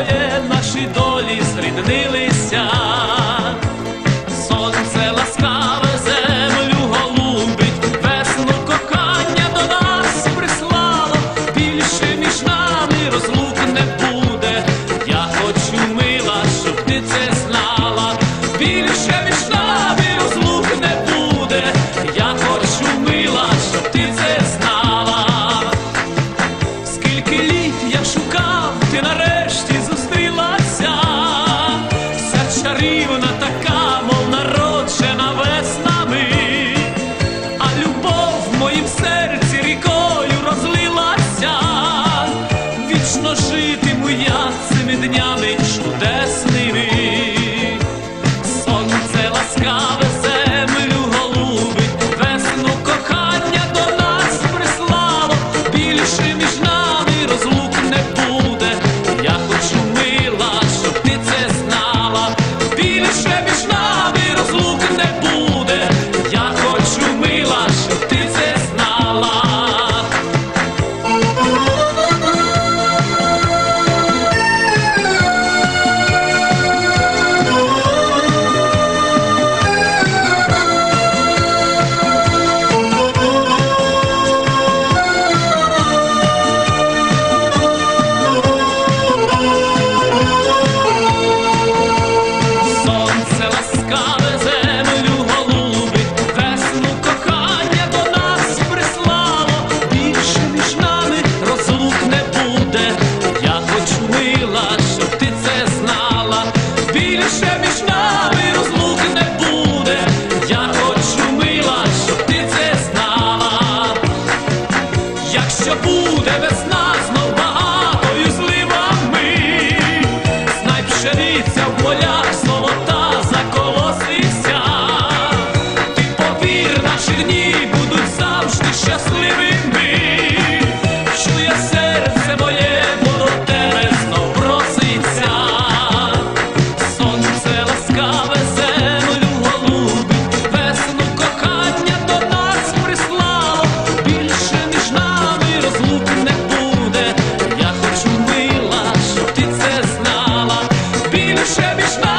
Двоє наші долі зріднили. чарівна така, мов народжена веснами, а любов в моїм серці рікою розлилася, вічно житиму я цими днями чудесними. Shameless.